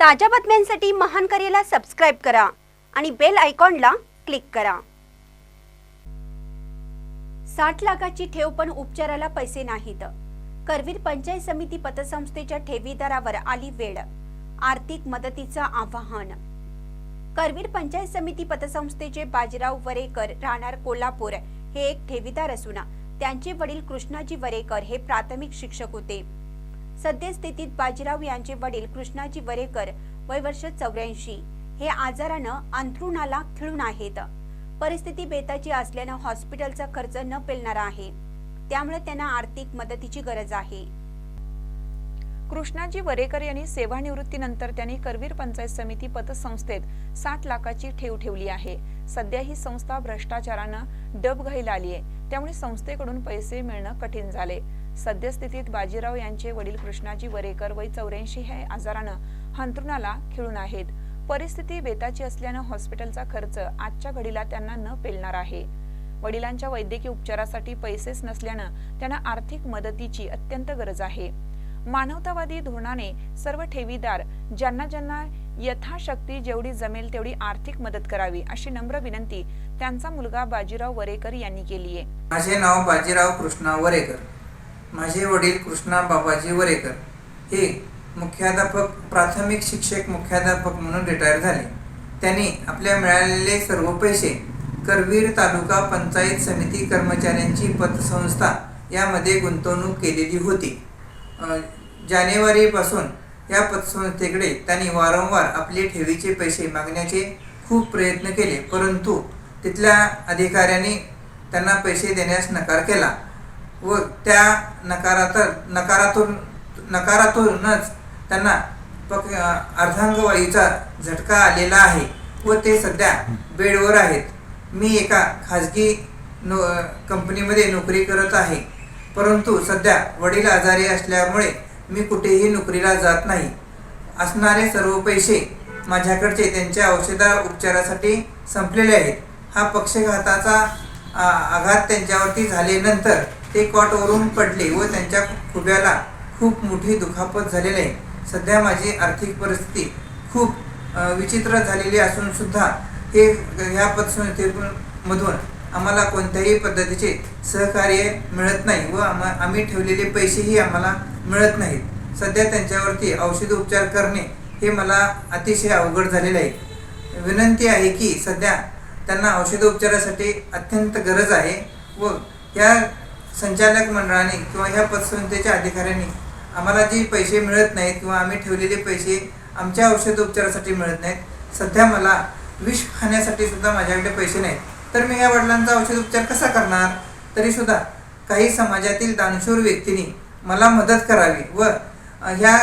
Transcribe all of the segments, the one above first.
ताज्या बातम्यांसाठी महान करेला सबस्क्राईब करा आणि बेल आयकॉनला क्लिक करा. साठ लाखाची ठेव पण उपचाराला पैसे नाहीत. करवीर पंचायत समिती पतसंस्थेच्या ठेवीदारावर आली वेळ. आर्थिक मदतीचं आवाहन. करवीर पंचायत समिती पतसंस्थेचे बाजीराव वरेकर राहणार कोल्हापूर. हे एक ठेवीदार असून त्यांचे वडील कृष्णाजी वरेकर हे प्राथमिक शिक्षक होते. सद्यस्थितीत बाजीराव यांचे वडील कृष्णाजी वरेकर वय वर्ष चौऱ्याऐंशी. हे आजारानं अंथरुणाला खिळून आहेत. परिस्थिती बेताची असल्यानं हॉस्पिटलचा खर्च न पेलणारा आहे. त्यामुळे त्यांना आर्थिक मदतीची गरज आहे. कृष्णाजी वरेकर यांनी सेवानिवृत्तीनंतर त्यांनी करवीर पंचायत समिती पतसंस्थेत साठ लाखाची ठेव ठेवली आहे. सध्या ही संस्था भ्रष्टाचारानं डबघाईला आली आहे त्यामुळे संस्थेकडून पैसे मिळणं कठीण झाले सद्यस्थितीत बाजीराव यांचे वडील कृष्णाजी वरेकर वय चौऱ्याऐंशी हे आजारानं हंतरुणाला खिळून आहेत. परिस्थिती बेताची असल्यानं हॉस्पिटलचा खर्च आजच्या घडीला त्यांना न पेलणार आहे. वडिलांच्या वैद्यकीय उपचारासाठी पैसेच नसल्यानं त्यांना आर्थिक मदतीची अत्यंत गरज आहे. मानवतावादी धोरणाने सर्व ठेवीदार ज्यांना ज्यांना यथाशक्ती जेवढी जमेल तेवढी आर्थिक मदत करावी अशी नम्र विनंती त्यांचा मुलगा बाजीराव वरेकर यांनी केली आहे. माझे नाव बाजीराव कृष्णा वरेकर. माझे वडील कृष्णा बाबाजी वरेकर हे मुख्याध्यापक प्राथमिक शिक्षक मुख्याध्यापक म्हणून रिटायर झाले. त्यांनी आपल्या मिळालेले सर्व पैसे करवीर तालुका पंचायत समिती कर्मचाऱ्यांची पतसंस्था यामध्ये गुंतवणूक केलेली होती. जानेवारीपासून या पतसंस्थेकडे त्यांनी वारंवार आपले ठेवीचे पैसे मागण्याचे खूप प्रयत्न केले परंतु तिथल्या अधिकाऱ्यांनी त्यांना पैसे देण्यास नकार केला. व त्या नकारात नकारातून नकारातूनच त्यांना पक अर्धांगवायूचा झटका आलेला आहे व ते सध्या बेडवर आहेत. मी एका खाजगी नो कंपनीमध्ये नोकरी करत आहे. परंतु सध्या वडील आजारी असल्यामुळे मी कुठेही नोकरीला जात नाही. असणारे सर्व पैसे माझ्याकडचे त्यांच्या औषधा उपचारासाठी संपलेले आहेत. हा पक्षघाताचा आघात त्यांच्यावरती झाल्यानंतर ते कॉटवरून पडले व त्यांच्या खुब्याला खूप मोठी दुखापत झालेली आहे. सध्या माझी आर्थिक परिस्थिती खूप विचित्र झालेली असून सुद्धा हे ह्या पतसंस्थेमधून आम्हाला कोणत्याही पद्धतीचे सहकार्य मिळत नाही व आम्हा आम्ही ठेवलेले पैसेही आम्हाला मिळत नाहीत. सध्या त्यांच्यावरती औषध उपचार करणे हे मला अतिशय अवघड झालेले आहे. विनंती आहे की सध्या त्यांना औषधोपचारासाठी अत्यंत गरज आहे व या संचालक मंडळाने किंवा ह्या पतसंस्थेच्या अधिकाऱ्यांनी आम्हाला जे पैसे मिळत नाहीत किंवा आम्ही ठेवलेले पैसे आमच्या औषधोपचारासाठी मिळत नाहीत सध्या मला विष खाण्यासाठी सुद्धा माझ्याकडे पैसे नाहीत. तर मी या वडिलांचा औषधोपचार कसा करणार? तरीसुद्धा काही समाजातील दानशूर व्यक्तींनी मला मदत करावी व ह्या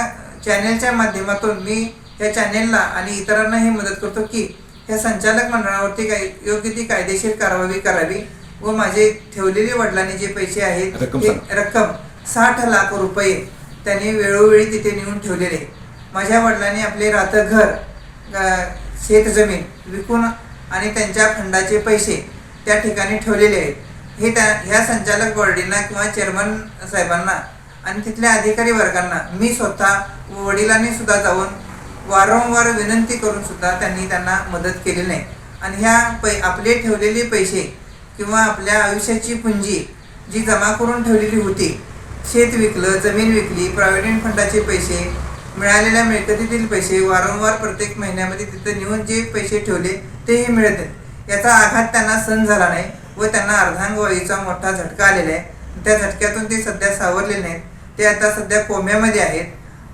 चॅनेलच्या माध्यमातून मी ह्या चॅनेलला आणि इतरांनाही मदत करतो की ह्या संचालक मंडळावरती काही योग्य ती कायदेशीर कारवाई करावी. व माझे ठेवलेले वडिलांनी जे पैसे आहेत रक्कम ते. रक्कम साठ लाख रुपये त्यांनी वेळोवेळी तिथे नेऊन ठेवलेले. माझ्या वडिलांनी आपले राहतं घर शेतजमीन विकून आणि त्यांच्या फंडाचे पैसे त्या ठिकाणी ठेवलेले आहेत. हे त्या ह्या संचालक बॉडींना किंवा चेअरमन साहेबांना आणि तिथल्या अधिकारी वर्गांना मी स्वतः व वडिलांनी सुद्धा जाऊन वारंवार विनंती करून सुद्धा त्यांनी त्यांना मदत केली नाही. आणि ह्या पै आपले ठेवलेले पैसे किंवा आपल्या आयुष्याची पुंजी जी जमा करून ठेवलेली होती. शेत विकलं जमीन विकली प्रॉव्हिडंट फंडाचे पैसे मिळालेल्या मिळकतीतील पैसे वारंवार प्रत्येक महिन्यामध्ये तिथं नेऊन जे पैसे ठेवले तेही मिळत आहेत याचा आघात त्यांना सहन झाला नाही व त्यांना अर्धांगवायूचा मोठा झटका आलेला आहे. त्या झटक्यातून ते सध्या सावरले नाहीत. ते आता सध्या कोम्यामध्ये आहेत.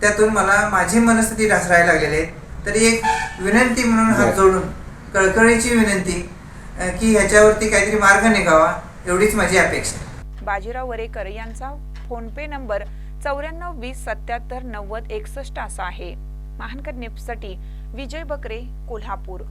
त्यातून मला माझी मनस्थिती ढासरायला लागलेली आहे. तरी एक विनंती म्हणून हात जोडून कळकळीची विनंती की ह्याच्यावरती काहीतरी मार्ग निघावा एवढीच माझी अपेक्षा. बाजीराव वरेकर यांचा फोनपे नंबर चौऱ्याण्णव वीस सत्याहत्तर नव्वद एकसष्ट असा आहे. महानकर न्यूजसाठी विजय बकरे कोल्हापूर.